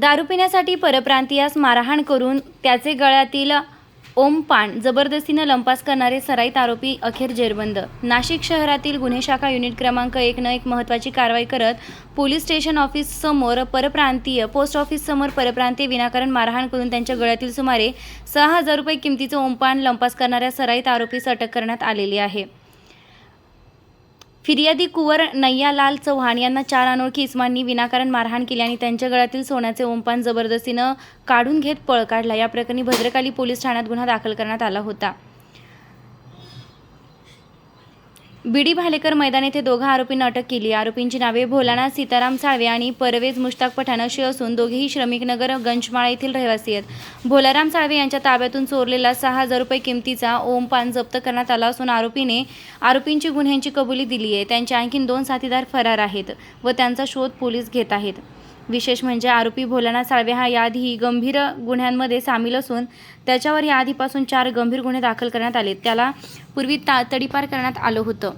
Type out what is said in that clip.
दारू पिण्यासाठी परप्रांतीयास मारहाण करून त्याचे गळ्यातील ओमपान जबरदस्तीनं लंपास करणारे सराईत आरोपी अखेर जेरबंद. नाशिक शहरातील गुन्हे शाखा युनिट क्रमांक एकनं एक महत्त्वाची कारवाई करत पोलीस स्टेशन ऑफिस समोर परप्रांतीय पोस्ट ऑफिस समोर परप्रांतीय विनाकारण मारहाण करून त्यांच्या गळ्यातील सुमारे सहा हजार रुपये किमतीचं ओमपान लंपास करणाऱ्या सराईत आरोपीस अटक करण्यात आलेली आहे. फिर्यादी कुंवर नय्यालाल चव्हाण यांना चार अनोळखी इस्मांनी विनाकारण मारहाण केली आणि त्यांच्या गळ्यातील सोन्याचे ओंपान जबरदस्तीनं काढून घेत पळ काढला. या प्रकरणी भद्रकाली पोलीस ठाण्यात गुन्हा दाखल करण्यात आला होता. बीडी भालेकर मैदान येथे दोघा आरोपींना अटक केली. आरोपींची नावे भोलानाथ सीताराम साळवे आणि परवेज मुश्ताक पठाण अशी असून दोघेही श्रमिकनगर गंजमाळा येथील रहिवासी आहेत. भोलाराम साळवे यांच्या ताब्यातून चोरलेला सहा हजार रुपये किमतीचा ओमपान जप्त करण्यात आला असून आरोपीने आरोपींची गुन्ह्यांची कबुली दिली आहे त्यांचे आणखी दोन साथीदार फरार आहेत व त्यांचा शोध पोलीस घेत आहेत. विशेष म्हणजे आरोपी भोलानाथ साळवे हा याआधीही गंभीर गुन्ह्यांमध्ये सामील असून त्याच्यावर याआधीपासून चार गंभीर गुन्हे दाखल करण्यात आले. त्याला पूर्वी ता तडीपार करण्यात आलं होतं.